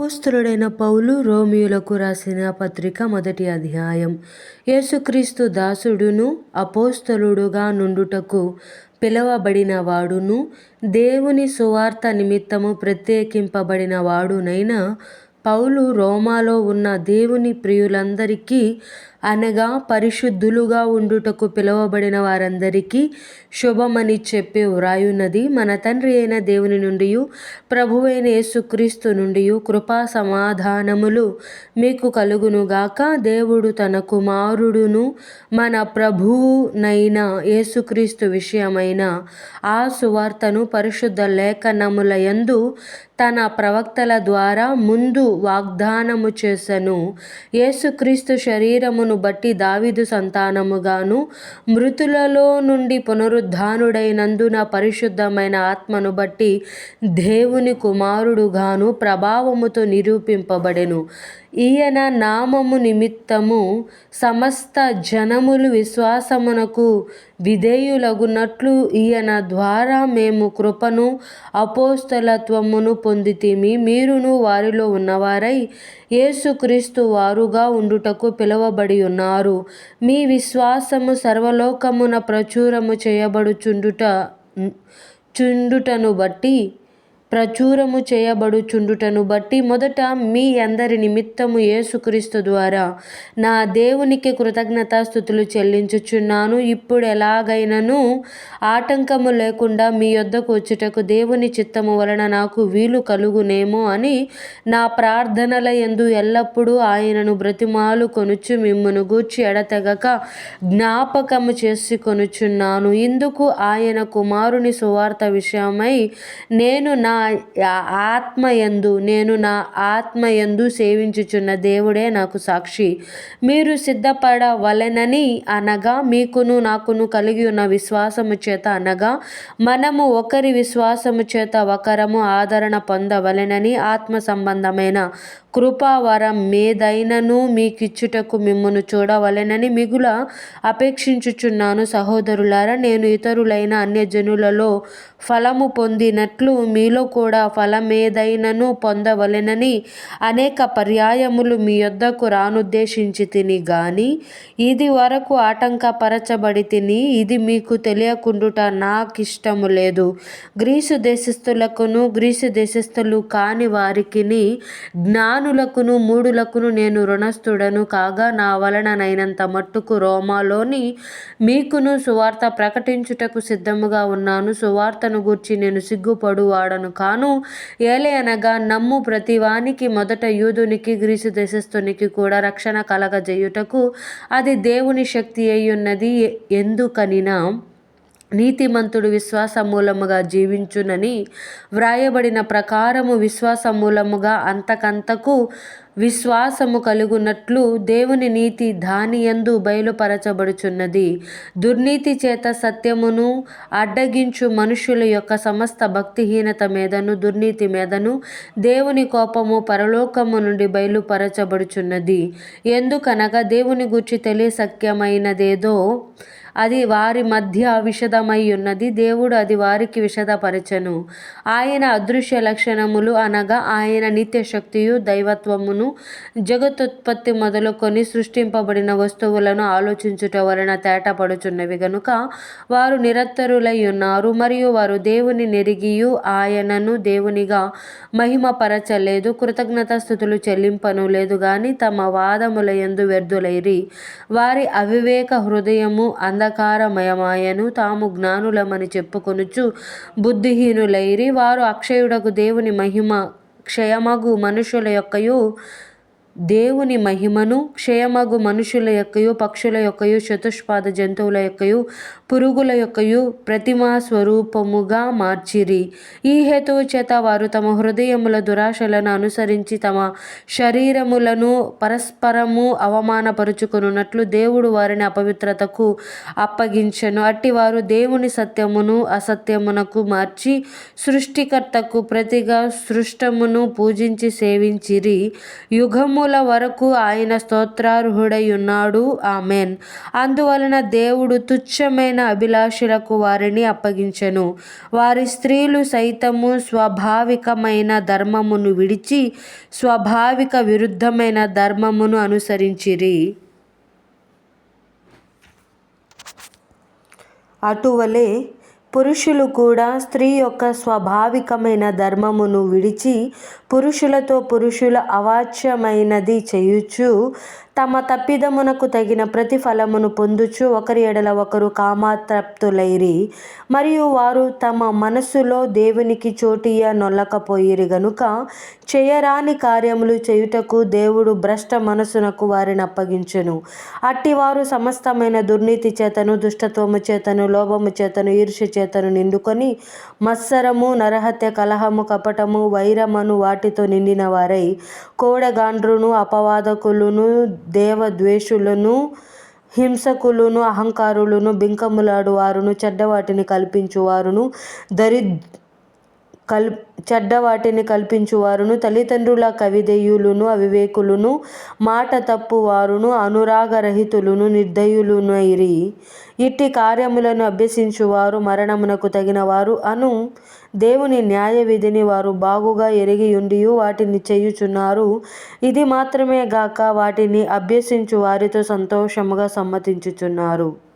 అపోస్తలుడైన పౌలు రోమియోలకు రాసిన పత్రిక మొదటి అధ్యాయం. యేసుక్రీస్తు దాసుడును అపోస్తలుడుగా నుండుటకు పిలవబడిన వాడును దేవుని సువార్త నిమిత్తము ప్రత్యేకింపబడిన వాడునైన పౌలు రోమాలో ఉన్న దేవుని ప్రియులందరికీ అనగా పరిశుద్ధులుగా ఉండుటకు పిలువబడిన వారందరికీ శుభమని చెప్పి వ్రాయున్నది మన తండ్రి అయిన దేవుని నుండి ప్రభువైన యేసుక్రీస్తు నుండి కృపా సమాధానములు మీకు కలుగునుగాక. దేవుడు తన కుమారుడును మన ప్రభువునైన యేసుక్రీస్తు విషయమైన ఆ సువార్తను పరిశుద్ధ లేఖనముల యందు తన ప్రవక్తల ద్వారా ముందు వాగ్దానము చేసెను. యేసుక్రీస్తు శరీరమును బట్టి దావీదు సంతానముగాను మృతులలో నుండి పునరుద్ధానుడైనందున పరిశుద్ధమైన ఆత్మను బట్టి దేవుని కుమారుడుగాను ప్రభావముతో నిరూపింపబడెను. ఈయన నామము నిమిత్తము సమస్త జనములు విశ్వాసమునకు విధేయులగునట్లు ఈయన ద్వారా మేము కృపను అపోస్తలత్వమును పొందితిమి. మీరును వారిలో ఉన్నవారై యేసుక్రీస్తు వారుగా ఉండుటకు పిలువబడి ఉన్నారు. మీ విశ్వాసము సర్వలోకమున ప్రచురము చేయబడుచుండుట చుండుటను బట్టి ప్రచురము చేయబడుచుండుటను బట్టి మొదట మీ అందరి నిమిత్తము యేసుక్రీస్తు ద్వారా నా దేవునికి కృతజ్ఞతాస్థుతులు చెల్లించుచున్నాను. ఇప్పుడు ఎలాగైనను ఆటంకము లేకుండా మీ యొద్దకు వచ్చుటకు దేవుని చిత్తము వలన నాకు వీలు కలుగునేమో అని నా ప్రార్థనల ఎందు ఎల్లప్పుడూ ఆయనను బ్రతిమాలు కొనుచు మిమ్మను గూర్చి ఎడతెగక జ్ఞాపకము చేసి కొనుచున్నాను. ఇందుకు ఆయన కుమారుని సువార్త విషయమై నేను నా ఆత్మయందు నేను నా ఆత్మయందు సేవించుచున్న దేవుడే నాకు సాక్షి. మీరు సిద్ధపడవలెనని అనగా మీకును నాకును కలిగి ఉన్న విశ్వాసము చేత అనగా మనము ఒకరి విశ్వాసము చేత ఒకరము ఆదరణ పొందవలెనని ఆత్మ సంబంధమైన కృపావరం మీదైనను మీకిచ్చుటకు మిమ్మను చూడవలెనని మిగుల అపేక్షించుచున్నాను సహోదరులారా. నేను ఇతరులైన అన్యజనులలో ఫలము పొందినట్లు మీలో కూడా ఫలమేదైనను పొందవలెనని అనేక పర్యాయములు మీ యొద్దకు రానుద్దేశించి తిని గాని ఇది వరకు ఆటంకపరచబడి తిని ఇది మీకు తెలియకుండుట నాకిష్టము లేదు. గ్రీసు దేశస్థులకును గ్రీసు దేశస్థులు కాని వారికిని జ్ఞానులకును మూడులకును నేను రుణస్థుడను కాగా నా వలననైనంత మట్టుకు రోమాలోని మీకును సువార్త ప్రకటించుటకు సిద్ధముగా ఉన్నాను. సువార్తను గూర్చి నేను సిగ్గుపడు వాడను కాను ఏలే అనగా నమ్ము ప్రతివానికి మొదట యూదునికి గ్రీసు దేశస్థునికి కూడా రక్షణ కలగజేయుటకు అది దేవుని శక్తి అయ్యున్నది ఎందుకనినా? నీతిమంతుడు విశ్వాస మూలముగా జీవించునని వ్రాయబడిన ప్రకారము విశ్వాస మూలముగా అంతకంతకు విశ్వాసము కలుగునట్లు దేవుని నీతి దానియందు బయలుపరచబడుచున్నది. దుర్నీతి చేత సత్యమును అడ్డగించు మనుషుల యొక్క సమస్త భక్తిహీనత మీదను దుర్నీతి మీదను దేవుని కోపము పరలోకము నుండి బయలుపరచబడుచున్నది. ఎందుకనగా దేవుని గురించి తెలియసఖ్యమైనదేదో అది వారి మధ్య విషదమై ఉన్నది. దేవుడు అది వారికి విషదపరచను. ఆయన అదృశ్య లక్షణములు అనగా ఆయన నిత్య శక్తియు దైవత్వమును జగతుత్పత్తి మొదలుకొని సృష్టింపబడిన వస్తువులను ఆలోచించుట వలన తేటపడుచున్నవి. గనుక వారు నిరత్తరులై ఉన్నారు మరియు వారు దేవుని నెరిగియు ఆయనను దేవునిగా మహిమపరచలేదు. కృతజ్ఞత స్థుతులు చెల్లింపను లేదు. కానీ తమ వాదముల ఎందు వ్యర్థులైరి. వారి అవివేక హృదయము అంధకారమయమాయను. తాము జ్ఞానులమని చెప్పుకొనుచు బుద్ధిహీనులైరి. వారు అక్షయుడకు దేవుని మహిమ క్షయమగు మనుషుల యొక్కయు దేవుని మహిమను క్షయమగు మనుషుల యొక్కయు పక్షుల యొక్కయు చతుష్పాద జంతువుల యొక్కయు పురుగుల యొక్కయు ప్రతిమా స్వరూపముగా మార్చిరి. ఈ హేతువు చేత వారు తమ హృదయముల దురాశలను అనుసరించి తమ శరీరములను పరస్పరము అవమానపరుచుకున్నట్లు దేవుడు వారిని అపవిత్రతకు అప్పగించను. అట్టి వారు దేవుని సత్యమును అసత్యమునకు మార్చి సృష్టికర్తకు ప్రతిగా సృష్టమును పూజించి సేవించిరి. యుగము యుగముల వరకు ఆయన స్తోత్రార్హుడై ఉన్నాడు ఆమెన్. అందువలన దేవుడు తుచ్చమైన అభిలాషులకు వారిని అప్పగించెను. వారి స్త్రీలు సైతము స్వాభావికమైన ధర్మమును విడిచి స్వాభావిక విరుద్ధమైన ధర్మమును అనుసరించిరి. అటువలే పురుషులు కూడా స్త్రీ యొక్క స్వాభావికమైన ధర్మమును విడిచి పురుషులతో పురుషుల అవాచ్యమైనది చేయుచు తమ తప్పిదమునకు తగిన ప్రతిఫలమును పొందుచు ఒకరి ఎడల ఒకరు కామాతృప్తులైరి. మరియు వారు తమ మనస్సులో దేవునికి చోటియ నొల్లకపోయిరి గనుక చేయరాని కార్యములు చేయుటకు దేవుడు భ్రష్ట మనసునకు వారిని అప్పగించెను. అట్టివారు సమస్తమైన దుర్నీతి చేతను దుష్టత్వము చేతను లోభము చేతను ఈర్ష్య చేతను నిండుకొని మత్సరము నరహత్య కలహము కపటము వైరమను వాటితో నిండిన వారై కోడగాండ్రును అపవాదకులను దేవద్వేషులను హింసకులను అహంకారులను బింకములాడు వారును చెడ్డవాటిని కల్పించువారును దరి కల్ చెడ్డవాటిని కల్పించువారును తల్లిదండ్రుల కవిదేయులను అవివేకులను మాట తప్పువారును అనురాగరహితులను నిర్దయులునైరి. ఇట్టి కార్యములను అభ్యసించువారు మరణమునకు తగిన వారు అను దేవుని న్యాయ విధిని వారు బాగుగా ఎరిగి వాటిని చేయుచున్నారు. ఇది మాత్రమే గాక వాటిని అభ్యసించు వారితో సంతోషముగా సమ్మతించుచున్నారు.